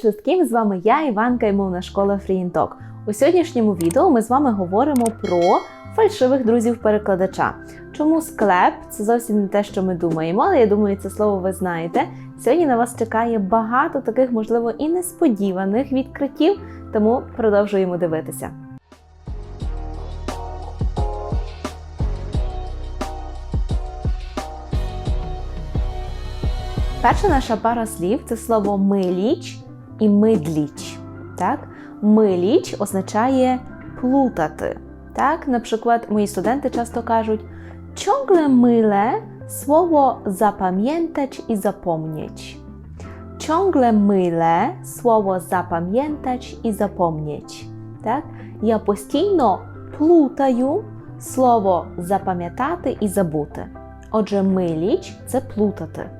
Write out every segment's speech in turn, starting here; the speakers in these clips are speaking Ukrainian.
wszystkim! З вами я, Іванка і мовна школа FreeInTalk. У сьогоднішньому відео ми з вами говоримо про фальшивих друзів-перекладача. Чому склеп це зовсім не те, що ми думаємо, але я думаю, це слово ви знаєте. Сьогодні на вас чекає багато таких, можливо, і несподіваних відкриттів, тому продовжуємо дивитися. Перша наша пара слів це слово миліч і мидліч. Так? Миліч означає плутати. Так? Наприклад, мої студенти часто кажуть ciągle mylę słowo zapamiętać i zapomnieć. Ciągle mylę słowo zapamiętać i zapomnieć. Так? Я постійно плутаю слово запам'ятати і забути. Отже, миліч це плутати.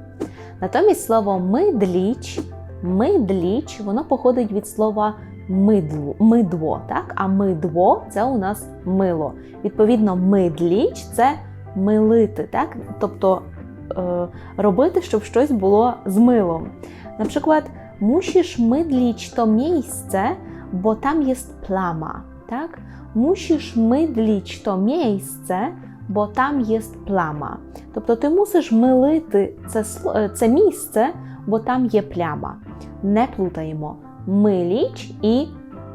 Натомість слово мидліч, мидліч, воно походить від слова мидло, мидло, так? а мидло це у нас мило. Відповідно, мидліч це милити, так? тобто е, робити, щоб щось було з милом. Наприклад, musisz mydlić to miejsce, bo tam jest plama. Tak? Musisz mydlić to miejsce, бо там є пляма. Тобто ти мусиш милити це, це місце, бо там є пляма. Не плутаємо миліч і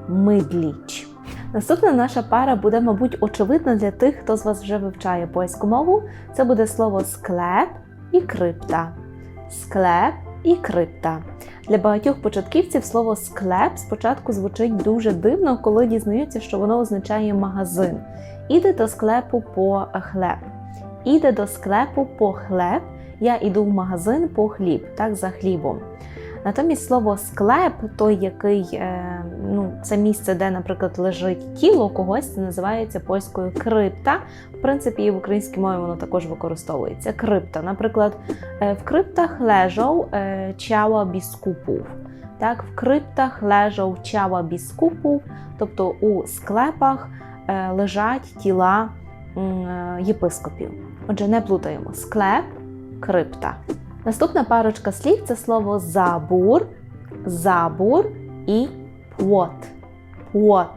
мидліч. Наступна наша пара буде, мабуть, очевидна для тих, хто з вас вже вивчає польську мову. Це буде слово склеп і крипта. Склеп і крипта. Для багатьох початківців слово склеп спочатку звучить дуже дивно, коли дізнаються, що воно означає магазин. Іде до склепу по хлеб. Іде до склепу по хлеб. Я іду в магазин по хліб, так, за хлібом. Натомість слово склеп, той, який, е, ну, це місце, де, наприклад, лежить тіло когось, це називається польською крипта. В принципі, і в українській мові воно також використовується. Крипта. Наприклад, е, в криптах лежав е, чава біскупів. Так, В криптах лежав чава біскупів, тобто у склепах лежать тіла єпископів. Отже, не плутаємо склеп, крипта. Наступна парочка слів це слово забур, забур і плот. плот.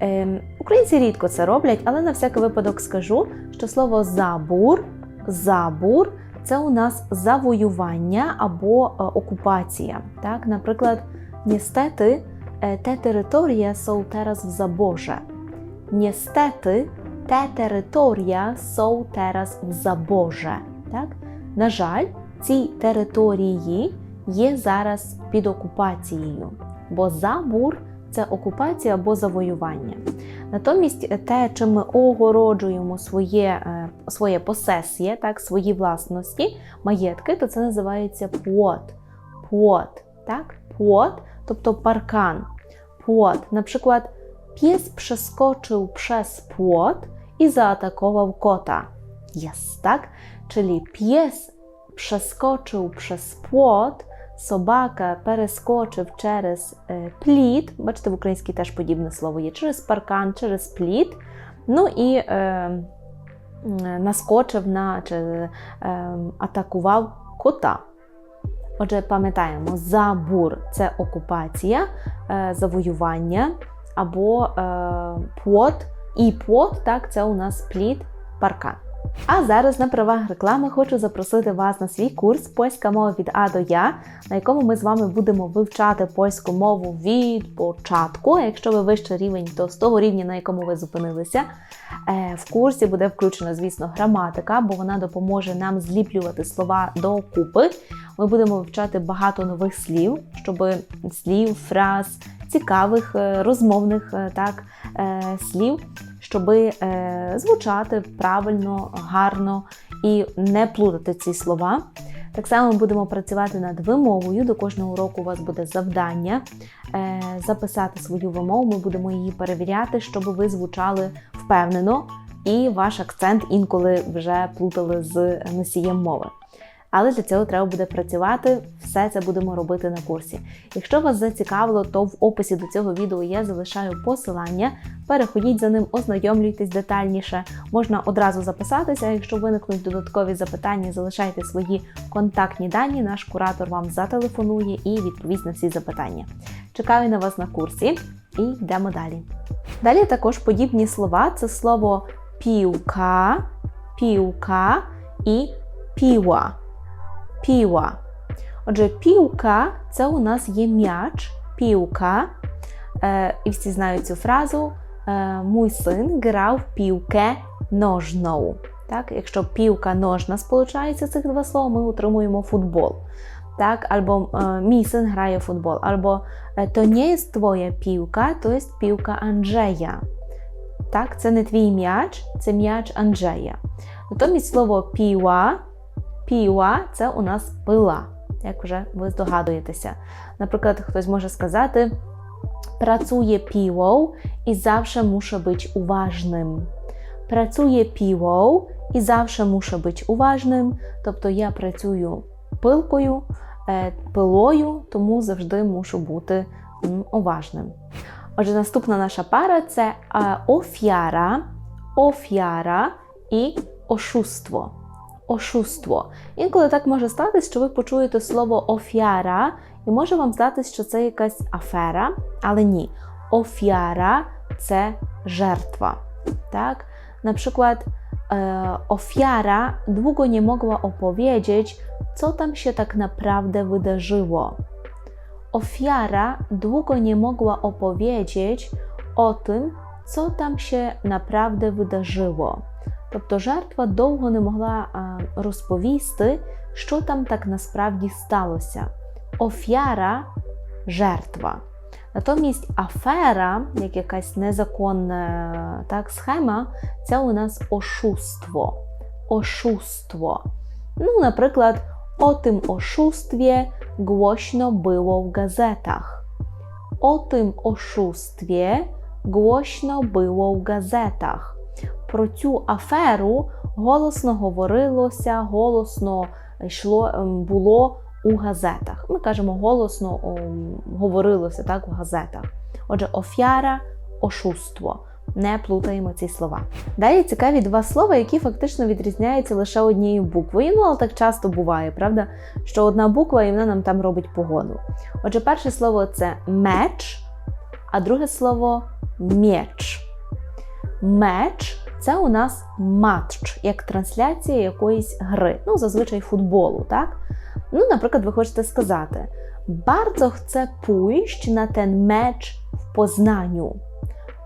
Ем, Українці рідко це роблять, але на всякий випадок скажу, що слово забур, забур це у нас завоювання або е, окупація. Так? Наприклад, niestety te terytoria są teraz w zaborze. Niestety te terytoria są teraz w zaborze. Так? На жаль, ці території є зараз під окупацією, бо забур це окупація або завоювання. Натомість те, чим ми огороджуємо своє своє посесіє, так, свої власності, маєтки, то це називається плот. Плот, так? Плот, тобто паркан. Плот. Наприклад, pies przeskoczył przez płot i zaatakował kota. Jest, tak? Czyli pies przeskoczył przez płot, собака перескочив через пліт, бачите, в українській теж подібне слово є, через паркан, через пліт, ну і е, наскочив на чи е, атакував кота. Отже, пам'ятаємо, забур це окупація, е, завоювання або е, плот, і плот, так, це у нас пліт, паркан. А зараз на правах реклами хочу запросити вас на свій курс Польська мова від А до Я, на якому ми з вами будемо вивчати польську мову від початку. Якщо ви вищий рівень, то з того рівня, на якому ви зупинилися. Е, в курсі буде включена, звісно, граматика, бо вона допоможе нам зліплювати слова докупи. Ми будемо вивчати багато нових слів, щоб слів, фраз, цікавих е, розмовних е, так, слів щоб е, звучати правильно, гарно і не плутати ці слова. Так само будемо працювати над вимовою. До кожного уроку у вас буде завдання е, записати свою вимову. Ми будемо її перевіряти, щоб ви звучали впевнено, і ваш акцент інколи вже плутали з носієм мови. Але для цього треба буде працювати. Все це будемо робити на курсі. Якщо вас зацікавило, то в описі до цього відео я залишаю посилання. Переходіть за ним, ознайомлюйтесь детальніше. Можна одразу записатися. Якщо виникнуть додаткові запитання, залишайте свої контактні дані. Наш куратор вам зателефонує і відповість на всі запитання. Чекаю на вас на курсі і йдемо далі. Далі також подібні слова це слово півка, півка і піва. Піва. Отже, півка це у нас є м'яч, півка. Е, і всі знають цю фразу. Е, Мій син грав півке ножnou. Так, якщо півка ножна сполучається цих два слова, ми отримуємо футбол. Так, Або е, мій син грає в футбол, або е, то не є твоя півка, то є півка Анджея. Так, це не твій м'яч, це м'яч Анджея. Натомість слово піва, піва це у нас пила, як вже ви здогадуєтеся. Наприклад, хтось може сказати: працює півоу і завжди муszę бути уважним. Працює півоу і завжди муszę бути уважним. Тобто я працюю пилкою, е, пилою, тому завжди мушу бути уважним. Отже, наступна наша пара це е, офіара, офіара і ошуство. Ошуство. Інколи так може статись, що ви почуєте слово офіара, і може вам здатись, що це якась афера, але ні. Офіара це жертва. Так? Na przykład e, ofiara długo nie mogła opowiedzieć, co tam się tak naprawdę wydarzyło. Ofiara długo nie mogła opowiedzieć o tym, co там się naprawdę wydarzyło. Тобто жертва довго не могла розповісти, що там так насправді сталося. Офіара жертва. Натомість афера, як якась незаконна так, схема, це у нас ошуство. Ошуство. Ну, наприклад, o tym oszustwie głośno było w gazetach. O tym oszustwie głośno było в газетах. Про цю аферу голосно говорилося, голосно йшло, ем, було у газетах. Ми кажемо голосно ем, говорилося так в газетах. Отже, офіара, ошуство. Не плутаємо ці слова. Далі цікаві два слова, які фактично відрізняються лише однією буквою. Ну, але так часто буває, правда? Що одна буква і вона нам там робить погоду. Отже, перше слово це меч, а друге слово м'яч. Меч це у нас матч, як трансляція якоїсь гри, ну, зазвичай футболу, так? Ну, наприклад, ви хочете сказати: Bardzo chcę pójść na ten mecz w Poznaniu.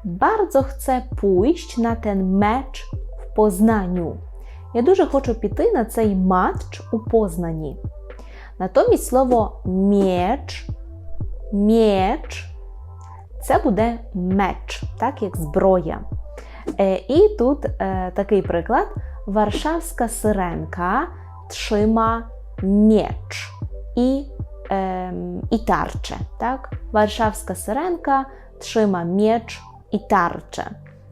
Bardzo chcę pójść na ten mecz в Познанню. Я дуже хочу піти на цей матч у Познані. Натомість слово м'яч, м'яч це буде меч, так як зброя. Е, І тут е, такий приклад: Варшавська сиренка trzyma miecz і, е, і тарче. Так? Варшавська сиренка trzyma miecz і тарче.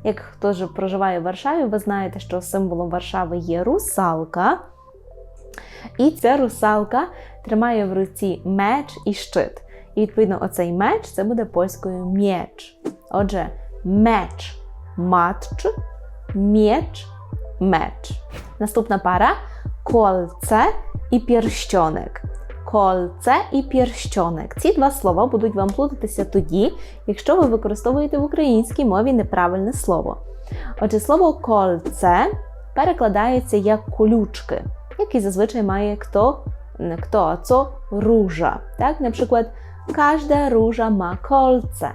Як хто ж проживає в Варшаві, ви знаєте, що символом Варшави є русалка. І ця русалка тримає в руці меч і щит. І, відповідно, оцей меч це буде польською м'єч. Отже, меч матч, м'єч меч. Наступна пара кольце і pierścionek. Кольце і pierścionek. Ці два слова будуть вам плутатися тоді, якщо ви використовуєте в українській мові неправильне слово. Отже, слово кольце перекладається як колючки, який зазвичай має хто, не хто, а co róża. Так? Наприклад, każda róża ma kolce.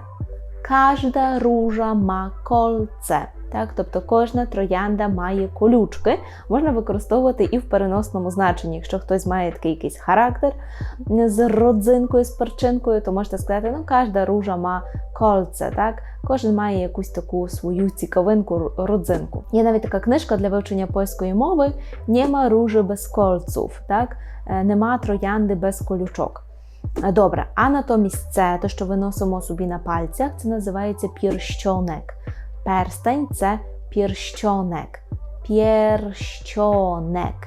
Każda róża ma kolce. Так, тобто кожна троянда має колючки, можна використовувати і в переносному значенні. Якщо хтось має такий якийсь характер з родзинкою, з перчинкою, то можете сказати, ну кожна ружа ма кольце, так? Кожен має якусь таку свою цікавинку, родзинку. Є навіть така книжка для вивчення польської мови Нема ружі без кольців, так? Нема троянди без колючок. Добре, а натомість це, те, що виносимо собі на пальцях, це називається пірщонек. Перстень це pierścionek. Pierścionek.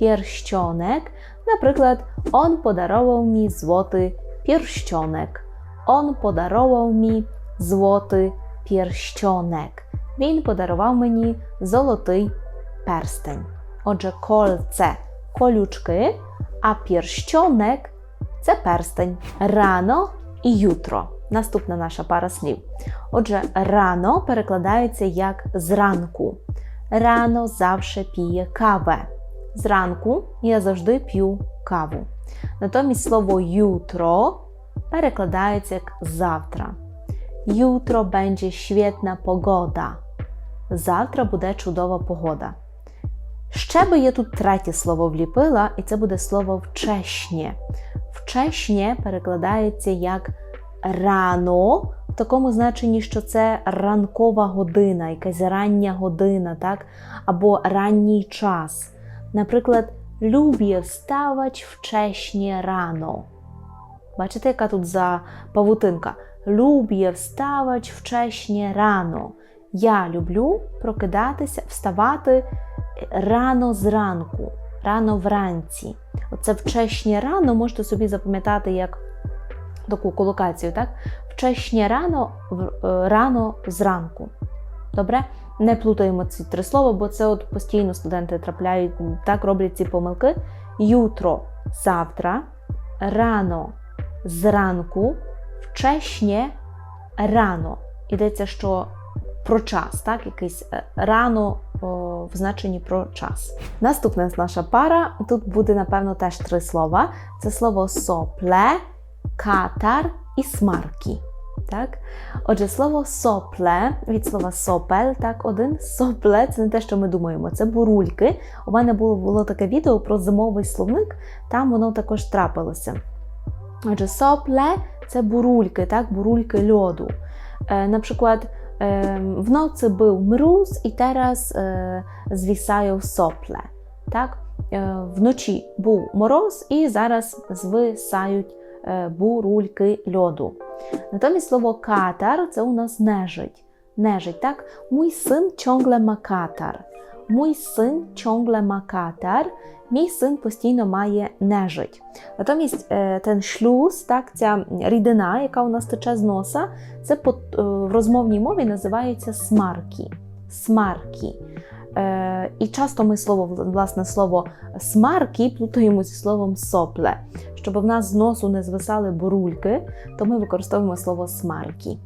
Pierścionek. Наприклad, on podarował mi złoty pierścionek. On pодарував mi злотий pierścionek. Він подарував мені золотий перстень. Отже, кольце колючки, а pierścionek – це перстень. Рано і jutro. Наступна наша пара слів. Отже, рано перекладається як зранку. Рано завжди п'є кавę. Зранку я завжди п'ю каву. Натомість слово jutro перекладається як завтра. Jutro będzie świetna pogoda. Завтра буде чудова погода. Ще би я тут третє слово вліпила, і це буде слово вчешнє. Вчешнє перекладається як рано, в такому значенні, що це ранкова година, якась рання година, так? або ранній час. Наприклад, lubię wstawać wcześnie rano. Бачите, яка тут за павутинка? Lubię wstawać wcześnie rano. Я люблю прокидатися, вставати рано зранку, рано вранці. Оце вчешнє рано можете собі запам'ятати як таку колокацію, так? Вчешнє рано, е, рано зранку. Добре? Не плутаємо ці три слова, бо це от постійно студенти трапляють, так роблять ці помилки. Jutro – завтра, рано зранку, вчешнє рано. Йдеться, що про час, так? Якийсь е, рано в значенні про час. Наступна наша пара. Тут буде, напевно, теж три слова. Це слово сопле, катар і смарки. Так? Отже, слово сопле від слова сопель, так, один сопле це не те, що ми думаємо, це бурульки. У мене було, було таке відео про зимовий словник, там воно також трапилося. Отже, сопле це бурульки, так, бурульки льоду. Е, наприклад, в nocy był mróz і teraz сопле. Так? Е, вночі був мороз і зараз звисають е, бурульки льоду. Натомість слово катар це у нас нежить. Нежить, так? Мій син чонгле ma katar. Mój syn ciągle ma. Мій син постійно має нежить. Натомість е, ten шлюз, так, ця рідина, яка у нас тече з носа, це по, е, в розмовній мові називається смарки. Смарки. Е, і часто ми слово, власне, слово смарки плутаємо зі словом сопле. Щоб в нас з носу не звисали бурульки, то ми використовуємо слово смарки.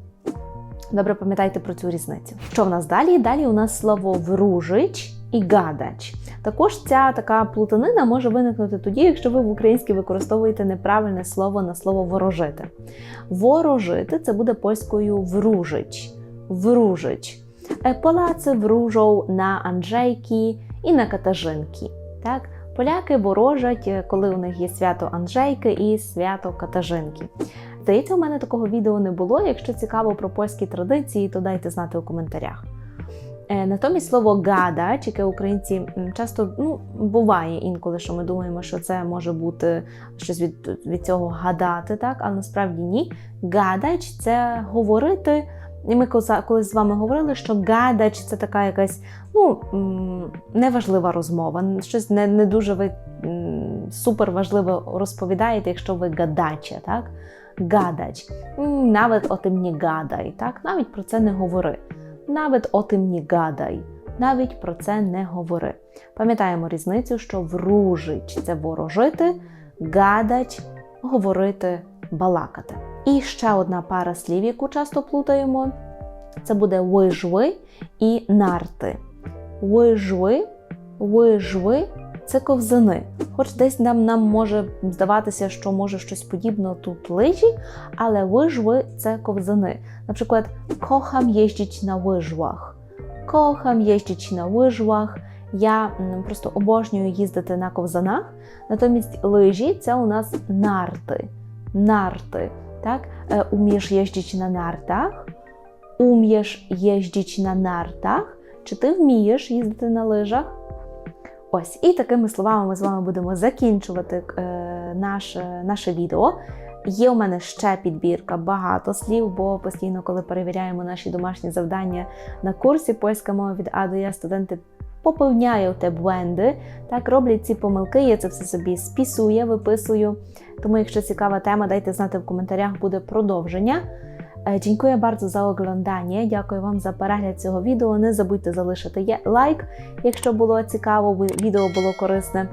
Добре, пам'ятайте про цю різницю. Що в нас далі? Далі у нас слово вружич і гадач. Також ця така плутанина може виникнути тоді, якщо ви в українській використовуєте неправильне слово на слово ворожити. Ворожити це буде польською вружич. Вружич. Е, Поляці вружą на Анджейки і на Катажинки. Так? Поляки ворожать, е, коли у них є свято Анджейки і свято Катажинки. Здається, у мене такого відео не було. Якщо цікаво про польські традиції, то дайте знати у коментарях. Е, Натомість слово гадач, яке українці часто ну, буває інколи, що ми думаємо, що це може бути щось від, від цього гадати, так? але насправді ні. Гадач це говорити. І ми колись з вами говорили, що гадач це така якась ну, неважлива розмова, щось не, не дуже ви супер важливе розповідаєте, якщо ви гадаче, так? Гадач. Навіть о тим не гадай, так? Навіть про це не говори. Навіть о тим не гадай. Навіть про це не говори. Пам'ятаємо різницю, що вружич це ворожити, гадач говорити, балакати. І ще одна пара слів, яку часто плутаємо, це буде вижви і нарти. Вижви, вижви це ковзани. Хоч десь нам, нам може здаватися, що може щось подібне тут лижі, але вижви це ковзани. Наприклад, кохам їздить на вижвах. Кохам їздить на вижвах. Я м, просто обожнюю їздити на ковзанах. Натомість лижі це у нас нарти. Нарти. Так? Е, Умієш їздити на нартах, умієш їздити на нартах, чи ти вмієш їздити на лижах? Ось, і такими словами ми з вами будемо закінчувати е, наше, наше відео. Є у мене ще підбірка багато слів, бо постійно, коли перевіряємо наші домашні завдання на курсі польська мова від А до Я, студенти popełniają te błędy, так роблять ці помилки, я це все собі спісую, виписую. Тому, якщо цікава тема, дайте знати в коментарях, буде продовження. Е, Дякую bardzo за оглядання. Дякую вам за перегляд цього відео. Не забудьте залишити лайк, якщо було цікаво, відео було корисне.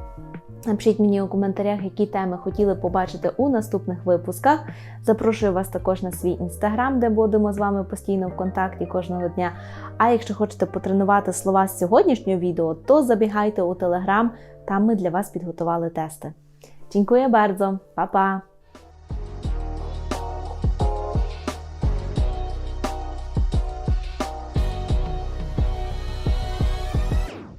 Напишіть мені у коментарях, які теми хотіли побачити у наступних випусках. Запрошую вас також на свій інстаграм, де будемо з вами постійно в контакті кожного дня. А якщо хочете потренувати слова з сьогоднішнього відео, то забігайте у телеграм, там ми для вас підготували тести. Дякую bardzo, Па-па!